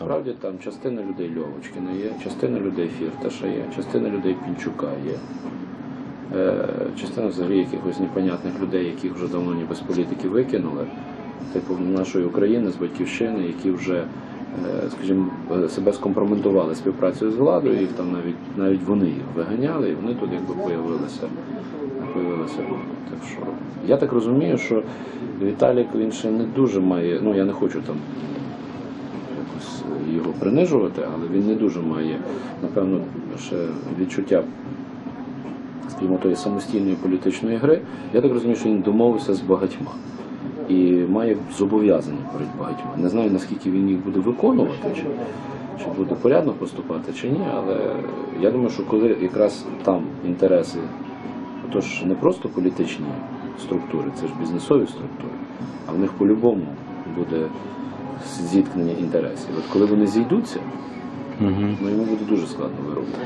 Справді там частина людей Льовочкина є, частина людей Фірташа є, частина людей Пінчука є. Е, частина взагалі якихось непонятних людей, яких вже давно ніби з політики викинули, типу нашої України з батьківщини, які вже, е, скажімо, себе скомпрометували співпрацею з владою, їх там навіть навіть вони їх виганяли, і вони тут якби появилися. Так що я так розумію, що Віталік він ще не дуже має. Ну я не хочу там його принижувати, але він не дуже має, напевно, ще відчуття скажімо, тої самостійної політичної гри. Я так розумію, що він домовився з багатьма і має зобов'язання перед багатьма. Не знаю, наскільки він їх буде виконувати, чи, чи буде порядно поступати, чи ні, але я думаю, що коли якраз там інтереси, тож не просто політичні структури, це ж бізнесові структури, а в них по-любому буде зіткнення інтересів. От коли вони зійдуться, ну йому буде дуже складно виробити.